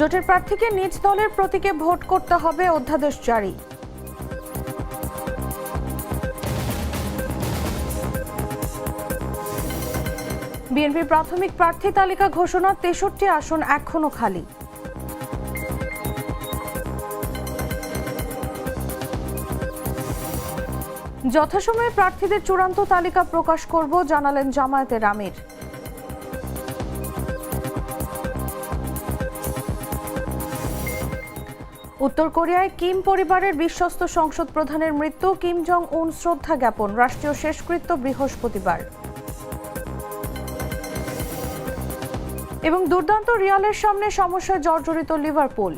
জোটের প্রার্থীকে নিজ দলের প্রতীকে ভোট করতে হবে অধ্যাদেশ জারি। বিএনপির প্রাথমিক প্রার্থী তালিকা ঘোষণা, তেষট্টি আসন এখনও খালি। যথাসময়ে প্রার্থীদের চূড়ান্ত তালিকা প্রকাশ করব, জানালেন জামায়াতের আমির। উত্তর কোরিয়ায় কিম পরিবারের বিশ্বস্ত সংসদ প্রধানের মৃত্যু, কিম জং উন শ্রদ্ধা জ্ঞাপন, রাষ্ট্রীয় শেষকৃত্য বৃহস্পতিবার। এবং দুর্দান্ত রিয়ালের সামনে সমস্যায় জর্জরিত লিভারপুল।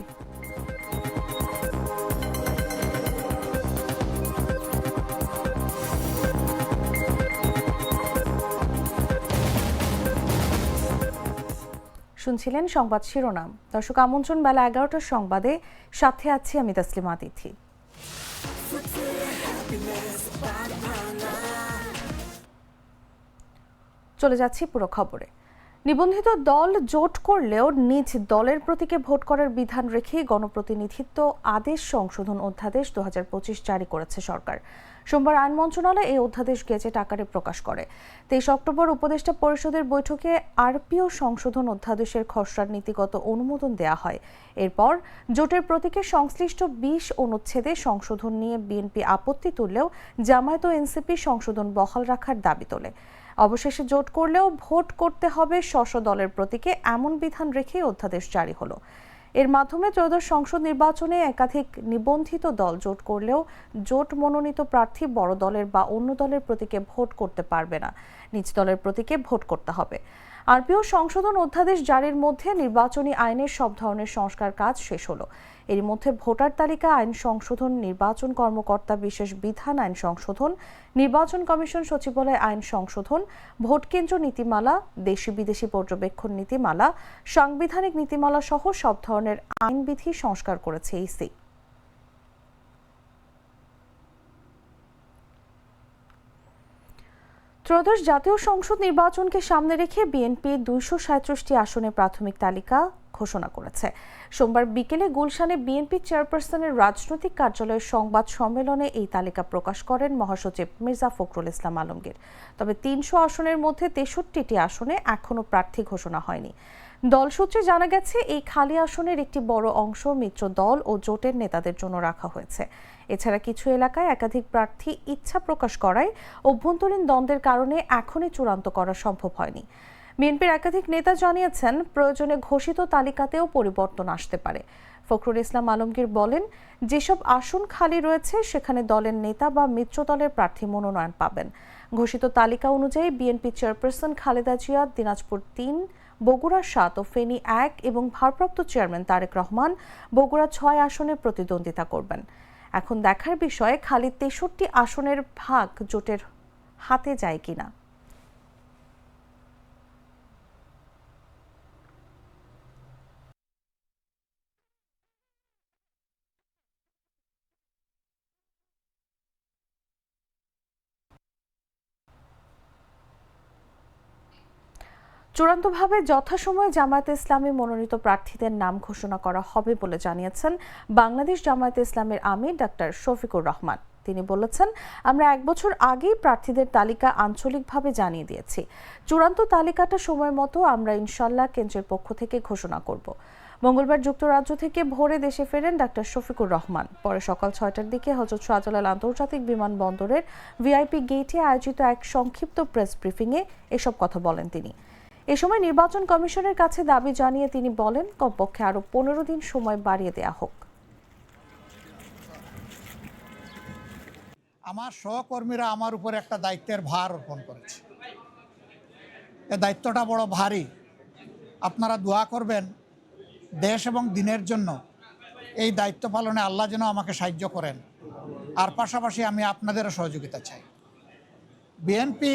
শুনছিলেন সংবাদ শিরোনাম। দর্শক, আমন্ত্রণ বেলা এগারোটার সংবাদে সাথে আছি আমি তাসলিমা তিথি চলে যাচ্ছি পুরো খবরে। নিবন্ধিত দল জোট করলেও নিজ দলের প্রতীকে ভোট করার বিধান রেখে গণপ্রতিনিধিত্ব আদেশ সংশোধন অধ্যাদেশ দু হাজার পঁচিশ জারি করেছে সরকার। সোমবার আইন মন্ত্রণালয় এই অধ্যাদেশ গেজেট আকারে প্রকাশ করে। তেইশ অক্টোবর উপদেষ্টা পরিষদের বৈঠকে আরপিও সংশোধন অধ্যাদেশের খসড়ার নীতিগত অনুমোদন দেয়া হয়। এরপর জোটের প্রতীকে সংশ্লিষ্ট বিশ অনুচ্ছেদে সংশোধন নিয়ে বিএনপি আপত্তি তুললেও জামায়াত ও এনসিপি সংশোধন বহাল রাখার দাবি তোলে। অবশেষে জোট করলেও ভোট করতে হবে স্ব দলের প্রতীকে, এমন বিধান রেখে অধ্যাদেশ জারি হলো। এর মাধ্যমে ত্রয়োদশ সংসদ নির্বাচনে একাধিক নিবন্ধিত দল জোট করলেও জোট মনোনীত প্রার্থী বড় দলের বা অন্য দলের প্রতীকে ভোট করতে পারবে না। নিজ দলের প্রতীকে ভোট করতে হবে। আরপিও সংশোধন অধ্যাদেশ জারির মধ্যে নির্বাচনী আইনের সব ধরনের সংস্কার কাজ শেষ হলো। এর মধ্যে ভোটার তালিকা, আইন সংশোধন, নির্বাচন কর্মকর্তা বিশেষ বিধান, আইন সংশোধন, নির্বাচন কমিশন সচিবালয় আইন সংশোধন, ভোট কেন্দ্র নীতিমালা, দেশি বিদেশি পর্যবেক্ষণ নীতিমালা, সাংবিধানিক নীতিমালা সহ সব ধরনের আইনবিধি সংস্কার করেছে ইসি। ত্রয়োদশ জাতীয় সংসদ নির্বাচনকে সামনে রেখে বিএনপি দুইশো সাঁত্রিশটি আসনে প্রাথমিক তালিকা ঘোষণা করেছে। সোমবার বিকেলে গুলশানে বিএনপি চেয়ারপারসনের রাজনৈতিক কার্যালয়ের সংবাদ সম্মেলনে এই তালিকা প্রকাশ করেন মহাসচিব মির্জা ফখরুল ইসলাম আলমগীর। তবে তিনশো আসনের মধ্যে তেষট্টিটি আসনে এখনও প্রার্থী ঘোষণা হয়নি। দল সূত্রে জানা গেছে, এই খালি আসনের একটি বড় অংশ মিত্র দল ও জোটের নেতাদের জন্য রাখা হয়েছে। এছাড়া কিছু এলাকায় একাধিক প্রার্থী ইচ্ছা প্রকাশ করায় অভ্যন্তরীণ দ্বন্দ্বের কারণে এখনই চূড়ান্ত করা সম্ভব হয়নি। বিএনপির একাধিক নেতা জানিয়েছেন, প্রয়োজনে ঘোষিত তালিকাতেও পরিবর্তন আসতে পারে। ফখরুল ইসলাম আলমগীর বলেন, যেসব আসন খালি রয়েছে, সেখানে দলের নেতা বা মিত্র দলের প্রার্থী মনোনয়ন পাবেন। ঘোষিত তালিকা অনুযায়ী বিএনপি চেয়ারপারসন খালেদা জিয়া, দিনাজপুর তিন, বগুড়া সাত ও ফেনী এক এবং ভারপ্রাপ্ত চেয়ারম্যান তারেক রহমান বগুড়া ছয় আসনে প্রতিদ্বন্দ্বিতা করবেন। এখন দেখার বিষয়ে খালি তেষট্টি আসনের ভাগ জোটের হাতে যায় কিনা। চূড়ান্তভাবে যথাসময়ে জামায়াতে ইসলামী মনোনীত প্রার্থীদের নাম ঘোষণা করা হবে বলে জানিয়েছেন বাংলাদেশ জামায়াতে ইসলামের আমির ডাক্তার শফিকুর রহমান। তিনি বলেছেন, আমরা এক বছর আগেই প্রার্থীদের তালিকা আঞ্চলিকভাবে জানিয়ে দিয়েছি। চূড়ান্ত তালিকাটা সময় মতো আমরা ইনশাল্লাহ কেন্দ্রের পক্ষ থেকে ঘোষণা করব। মঙ্গলবার যুক্তরাজ্য থেকে ভোরে দেশে ফেরেন ডাক্তার শফিকুর রহমান। পরে সকাল ছয়টার দিকে হজরত শাহজালাল আন্তর্জাতিক বিমানবন্দরের ভিআইপি গেটে আয়োজিত এক সংক্ষিপ্ত প্রেস ব্রিফিংয়ে এসব কথা বলেন তিনি। এ সময় নির্বাচন কমিশনের কাছে দাবি জানিয়ে তিনি বলেন, কমপক্ষে আরও পনেরো দিন সময় বাড়িয়ে দেয়া হোক। আমার সহকর্মীরা আমার উপর একটা দায়িত্বের ভার অর্পণ করেছে। এ দায়িত্বটা বড় ভারী। আপনারা দোয়া করবেন দেশ এবং দিনের জন্য এই দায়িত্ব পালনে আল্লাহ যেন আমাকে সাহায্য করেন। আর পাশাপাশি আমি আপনাদেরও সহযোগিতা চাই। বিএনপি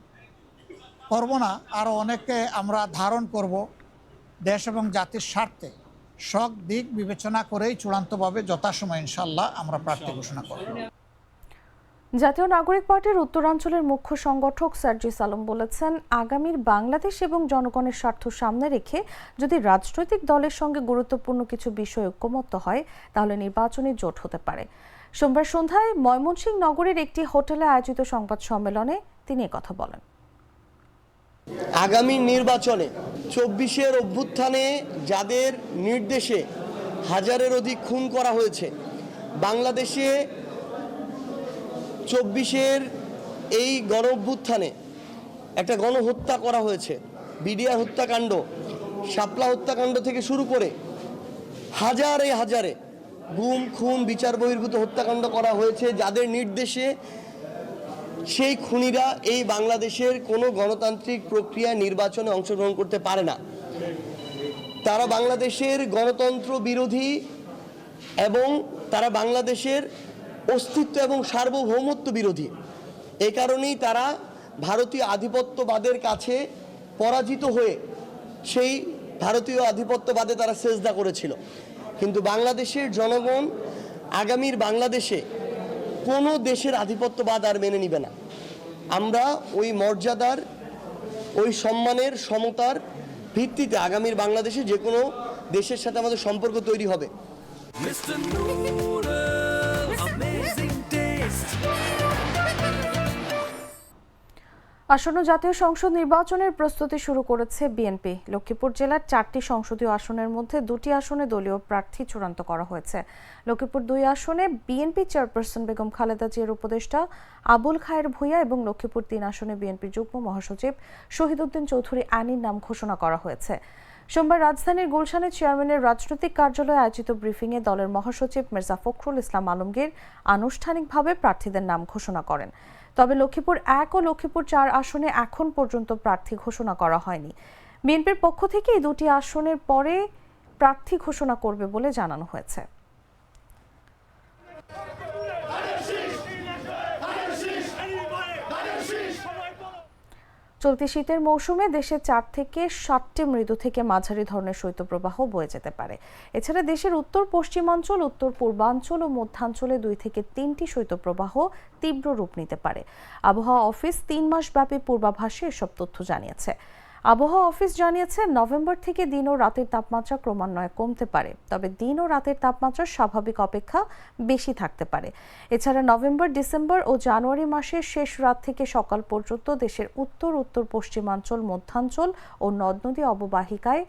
করব না আরও অনেককে আমরা ধারণ করব দেশ এবং জাতির স্বার্থে। সব দিক বিবেচনা করেই চূড়ান্তভাবে যথাসময় ইনশাল্লাহ আমরা প্রার্থী ঘোষণা করব। জাতীয় নাগরিক পার্টির উত্তরাঞ্চলের মুখ্য সংগঠক সার্জিস আলম বলেছেন আগামীর বাংলাদেশ এবং জনগণের স্বার্থ সামনে রেখে যদি রাজনৈতিক দলের সঙ্গে গুরুত্বপূর্ণ কিছু বিষয় ঐক্যমত্য হয় তাহলে নির্বাচনী জোট হতে পারে। সোমবার সন্ধ্যায় ময়মনসিংহ নগরের একটি হোটেলে আয়োজিত সংবাদ সম্মেলনে তিনি কথা বলেন। আগামী নির্বাচনে চব্বিশের অভ্যুত্থানে যাদের নির্দেশে হাজারের অধিক খুন করা হয়েছে, বাংলাদেশে চব্বিশের এই গণ অভ্যুত্থানে একটা গণহত্যা করা হয়েছে। বিডিআর হত্যাকাণ্ড, শাপলা হত্যাকাণ্ড থেকে শুরু করে হাজারে হাজারে গুম, খুন, বিচার বহির্ভূত হত্যাকাণ্ড করা হয়েছে। যাদের নির্দেশে সেই খুনিরা এই বাংলাদেশের কোনো গণতান্ত্রিক প্রক্রিয়া নির্বাচনে অংশগ্রহণ করতে পারে না। তারা বাংলাদেশের গণতন্ত্র বিরোধী এবং তারা বাংলাদেশের অস্তিত্ব এবং সার্বভৌমত্ব বিরোধী। এই কারণেই তারা ভারতীয় আধিপত্যবাদের কাছে পরাজিত হয়ে সেই ভারতীয় আধিপত্যবাদে তারা সেজদা করেছিল। কিন্তু বাংলাদেশের জনগণ আগামীর বাংলাদেশে কোনো দেশের আধিপত্যবাদ আর মেনে নিবে না। আমরা ওই মর্যাদার, ওই সম্মানের, সমতার ভিত্তিতে আগামীর বাংলাদেশে যে কোনো দেশের সাথে আমাদের সম্পর্ক তৈরি হবে। আসন্ন জাতীয় সংসদ নির্বাচনের প্রস্তুতি শুরু করেছে বিএনপি। লক্ষ্মীপুর জেলার চারটি সংসদীয় আসনের মধ্যে দুটি আসনে দলীয় প্রার্থী চূড়ান্ত করা হয়েছে। লক্ষ্মীপুর দুই আসনে বিএনপি চেয়ারপারসন বেগম খালেদা জিয়ার উপদেষ্টা আবুল খায়ের ভূঁইয়া এবং লক্ষ্মীপুর তিন আসনে বিএনপির যুগ্ম মহাসচিব শহীদউদ্দিন চৌধুরী আনির নাম ঘোষণা করা হয়েছে। সোমবার রাজধানীর গুলশানে চেয়ারম্যানের রাজনৈতিক কার্যালয়ে আয়োজিত ব্রিফিংয়ে দলের মহাসচিব মির্জা ফখরুল ইসলাম আলমগীর আনুষ্ঠানিকভাবে প্রার্থীদের নাম ঘোষণা করেন। তবে লক্ষ্মীপুর এক ও লক্ষ্মীপুর চার আসনে এখন পর্যন্ত প্রার্থী ঘোষণা করা হয়নি। বিএনপির পক্ষ থেকে এই দুটি আসনের পরে প্রার্থী ঘোষণা করবে বলে জানানো হয়েছে। চলতি শীতের মৌসুমে দেশে চার থেকে সাতটি মৃদু থেকে মাঝারি ধরনের শৈত্যপ্রবাহ বয়ে যেতে পারে। এছাড়া দেশের উত্তর পশ্চিমাঞ্চল উত্তর পূর্বাঞ্চল ও মধ্যাঞ্চলে দুই থেকে তিনটি শৈত্যপ্রবাহ তীব্র রূপ নিতে পারে। আবহাওয়া অফিস তিন মাস ব্যাপী পূর্বাভাসে এসব তথ্য জানিয়েছে। আবহাওয়া অফিস জানিয়েছে, নভেম্বর থেকে দিন ও রাতের তাপমাত্রা ক্রমান্বয়ে কমতে পারে। তবে দিন ও রাতের তাপমাত্রা স্বাভাবিক অপেক্ষা বেশি থাকতে পারে। এছাড়া নভেম্বর, ডিসেম্বর ও জানুয়ারি মাসের শেষ রাত থেকে সকাল পর্যন্ত দেশের উত্তর উত্তর, পশ্চিমাঞ্চল, মধ্যাঞ্চল ও নদ নদী অববাহিকায়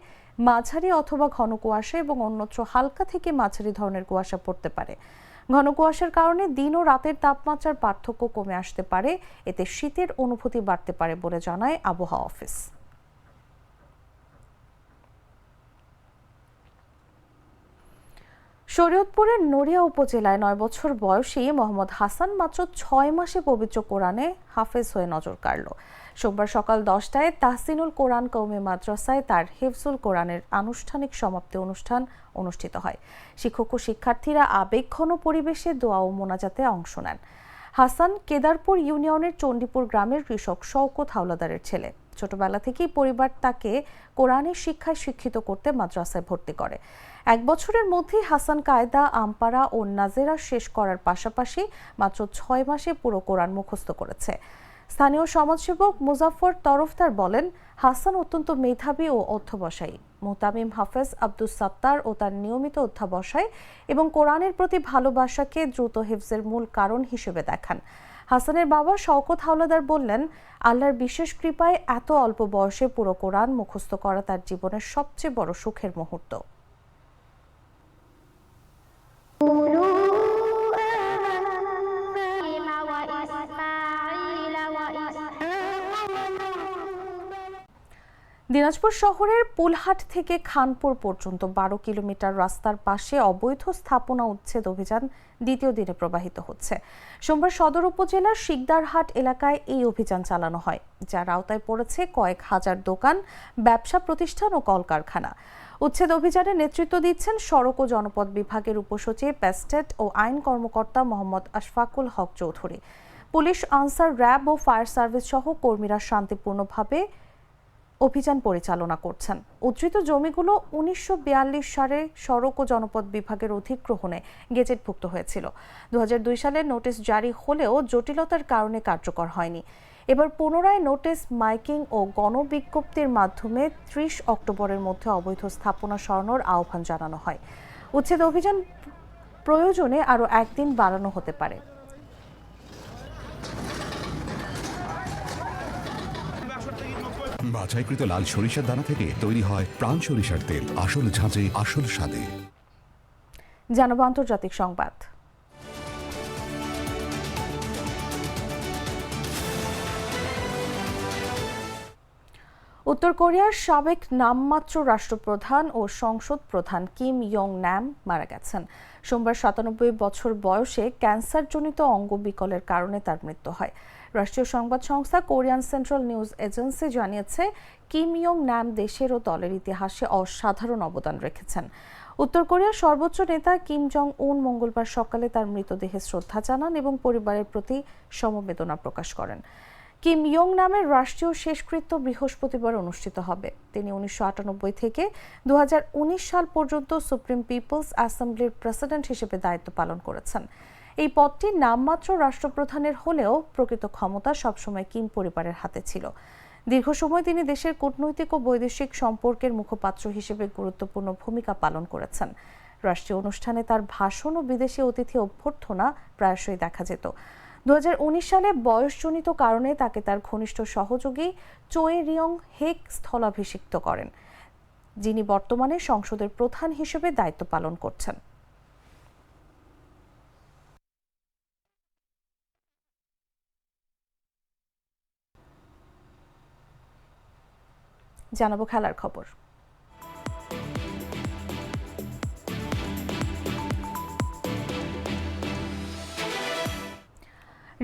মাঝারি অথবা ঘন কুয়াশা এবং অন্যত্র হালকা থেকে মাঝারি ধরনের কুয়াশা পড়তে পারে। ঘন কুয়াশার কারণে দিন ও রাতের তাপমাত্রার পার্থক্য কমে আসতে পারে। এতে শীতের অনুভূতি বাড়তে পারে বলে জানায় আবহাওয়া অফিস। শরীয়তপুরের নড়িয়া উপজেলায় নয় বছর বয়সী মোহাম্মদ হাসান মাত্র ছয় মাসে পবিত্র কোরআনে হাফেজ হয়ে নজর কাড়ল। সোমবার সকাল দশটায় তাহসিনুল কোরআন কৌমে মাদ্রাসায় তার হেফজুল কোরআনের আনুষ্ঠানিক সমাপ্তি অনুষ্ঠান অনুষ্ঠিত হয়। শিক্ষক ও শিক্ষার্থীরা আবেগঘন পরিবেশে দোয়া ও মোনাজাতে অংশ নেন। হাসান কেদারপুর ইউনিয়নের চণ্ডীপুর গ্রামের কৃষক শওকত হাওলাদারের ছেলে। ছোটবেলা থেকেই পরিবার তাকে কোরআনের শিক্ষায় শিক্ষিত করতে মাদ্রাসায় ভর্তি করে। এক বছরের মধ্যেই হাসান কায়দা আমপারা ও নাজেরা শেষ করার পাশাপাশি মাত্র ছয় মাসে পুরো কোরআন মুখস্থ করেছে। স্থানীয় সমাজসেবক মুজাফর তরফদার বলেন, হাসান অত্যন্ত মেধাবী ও অধ্যবসায়ী। মোতামিম হাফেজ আব্দুস সাত্তার ও তার নিয়মিত অধ্যাবসায় এবং কোরআনের প্রতি ভালোবাসাকে দ্রুত হেফজের মূল কারণ হিসেবে দেখান। হাসানের বাবা শওকত হাওলাদার বললেন, আল্লাহর বিশেষ কৃপায় এত অল্প বয়সে পুরো কোরআন মুখস্থ করা তার জীবনের সবচেয়ে বড় সুখের মুহূর্ত। দিনাজপুর শহরের পুলহাট থেকে খানপুর পর্যন্ত বারো কিলোমিটার রাস্তার পাশে অবৈধ স্থাপনা উচ্ছেদ অভিযান দ্বিতীয় দিনে প্রবাহিত হচ্ছে। সোমবার সদর উপজেলার শিকদারহাট এলাকায় এই অভিযান চালানো হয়, যার আওতায় পড়েছে কয়েক হাজার দোকান, ব্যবসা প্রতিষ্ঠান ও কলকারখানা। উচ্ছেদ অভিযানে নেতৃত্ব দিচ্ছেন সড়ক ও জনপদ বিভাগের উপসচিব প্যাস্টেট ও আইন কর্মকর্তা মোহাম্মদ আশফাকুল হক চৌধুরী। পুলিশ আনসার, র্যাব ও ফায়ার সার্ভিস সহ কর্মীরা শান্তিপূর্ণভাবে অভিযান পরিচালনা করছেন। উদ্ধৃত জমিগুলো উনিশশো বিয়াল্লিশ সালে সড়ক ও জনপদ বিভাগের অধিগ্রহণে গেজেটভুক্ত হয়েছিল। দু হাজার দুই সালে নোটিশ জারি হলেও জটিলতার কারণে কার্যকর হয়নি। এবার পুনরায় নোটিশ মাইকিং ও গণবিজ্ঞপ্তির মাধ্যমে ত্রিশ অক্টোবরের মধ্যে অবৈধ স্থাপনা সরানোর আহ্বান জানানো হয়। উচ্ছেদ অভিযান প্রয়োজনে আরও একদিন বাড়ানো হতে পারে। বাছাইকৃত লাল সরিষার দানা থেকে তৈরি হয় প্রাণ সরিষার তেল। আসল ঝাঁঝে, আসল স্বাদে। জানাব আন্তর্জাতিক সংবাদ। উত্তর কোরিয়ার সাবেক নামমাত্র রাষ্ট্রপ্রধান ও সংসদ প্রধান কিম ইয়ং ন্যাম মারা গেছেন। সোমবার সাতানব্বই বছর বয়সে ক্যান্সারজনিত অঙ্গ বিকলের কারণে তার মৃত্যু হয়। রাষ্ট্রীয় সংবাদ সংস্থা কোরিয়ান সেন্ট্রাল নিউজ এজেন্সি জানিয়েছে, কিম ইয়ং ন্যাম দেশের ও দলের ইতিহাসে অসাধারণ অবদান রেখেছেন। উত্তর কোরিয়ার সর্বোচ্চ নেতা কিম জং উন মঙ্গলবার সকালে তার মৃতদেহে শ্রদ্ধা জানান এবং পরিবারের প্রতি সমবেদনা প্রকাশ করেন। কিম ইয়ং নামের রাষ্ট্রীয় শেষকৃত্য বৃহস্পতিবার অনুষ্ঠিত হবে। তিনি উনিশশো আটানব্বই থেকে দু হাজার উনিশ সাল পর্যন্ত সুপ্রিম পিপলস অ্যাসেম্বলির প্রেসিডেন্ট হিসেবে দায়িত্ব পালন করেছেন। এই পদটি নামমাত্র রাষ্ট্রপ্রধানের হলেও প্রকৃত ক্ষমতা সবসময় কিম পরিবারের হাতে ছিল। দীর্ঘ সময় তিনি দেশের কূটনৈতিক ও বৈদেশিক সম্পর্কের মুখপাত্র হিসেবে গুরুত্বপূর্ণ ভূমিকা পালন করেছেন। রাষ্ট্রীয় অনুষ্ঠানে তার ভাষণ ও বিদেশি অতিথি অভ্যর্থনা প্রায়শই দেখা যেত। দু হাজার উনিশ সালে বয়সজনিত কারণে তাকে তার ঘনিষ্ঠ সহযোগী চোয়ে রিয়ং হেক স্থলাভিষিক্ত করেন, যিনি বর্তমানে সংসদের প্রধান হিসেবে দায়িত্ব পালন করছেন। জানাব খেলার খবর।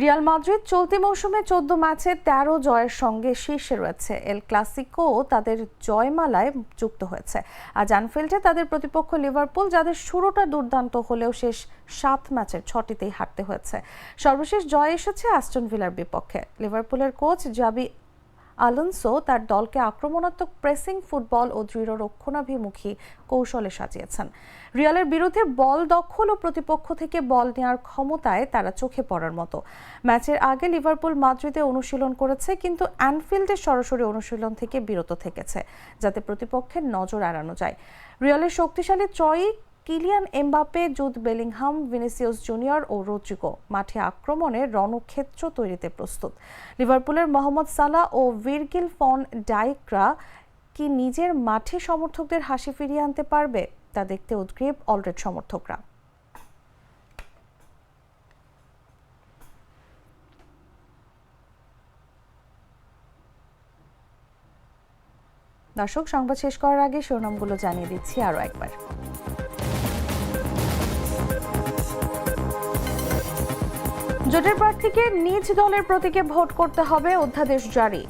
রিয়াল মাদ্রিদ চলতি মৌসুমে চোদ্দ ম্যাচে তেরো জয়ের সঙ্গে শীর্ষে রয়েছে। এল ক্লাসিকো তাদের জয়মালায় যুক্ত হয়েছে। আজ অ্যানফিল্ডে তাদের প্রতিপক্ষ লিভারপুল, যাদের শুরুটা দুর্দান্ত হলেও শেষ সাত ম্যাচের ছটিতেই হারতে হয়েছে। সর্বশেষ জয় এসেছে অ্যাস্টন ভিলার বিপক্ষে। লিভারপুলের কোচ জাবি আলোনসো তার দলকে আক্রমণাত্মক প্রেসিং ফুটবল ও দৃঢ় রক্ষণাভিমুখী কৌশলে সাজিয়েছেন। রিয়ালের বিরুদ্ধে বল দখল ও প্রতিপক্ষ থেকে বল নেওয়ার ক্ষমতায় তারা চোখে পড়ার মতো। ম্যাচের আগে লিভারপুল মাদ্রিদে অনুশীলন করেছে, কিন্তু অ্যানফিল্ডে সরাসরি অনুশীলন থেকে বিরত থেকেছে, যাতে প্রতিপক্ষের নজর এড়ানো যায়। রিয়ালের শক্তিশালী ত্রয়ী Kylian Mbappe Jude Bellingham, Vinicius Junior ও রোদ্রিগো মাঠে আক্রমণে রণক্ষেত্র তৈরিতে প্রস্তুত। লিভারপুলের মোহাম্মদ সালা ও ভিরগিল ফন ডাইকরা কি নিজের মাঠে সমর্থকদের হাসি ফিরিয়ে আনতে পারবে, তা দেখতে উদ্গ্রীব অলরেড সমর্থকরা। দর্শক, সংবাদ শেষ করার আগে শিরোনামগুলো জানিয়ে দিচ্ছি আরও একবার। জোটের প্রার্থীকে নিজ দলের প্রতীকে ভোট করতে হবে অধ্যাদেশ জারি।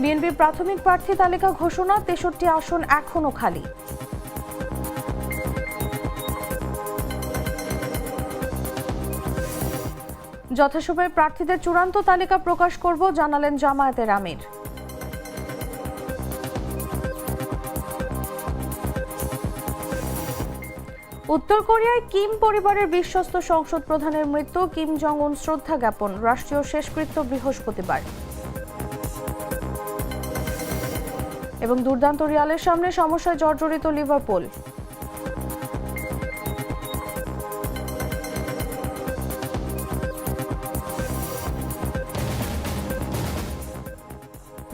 বিএনপির প্রাথমিক প্রার্থী তালিকা ঘোষণা, তেষট্টি আসন এখনও খালি। যথাসময়ে প্রার্থীদের চূড়ান্ত তালিকা প্রকাশ করব, জানালেন জামায়াতের আমির। উত্তর কোরিয়ায় কিম পরিবারের বিশ্বস্ত সংসদ প্রধানের মৃত্যু, কিম জং উন শ্রদ্ধা জ্ঞাপন, রাষ্ট্রীয় শেষকৃত্য বৃহস্পতিবার। এবং দুর্দান্ত রিয়ালের সামনে সমস্যায় জর্জরিত লিভারপুল।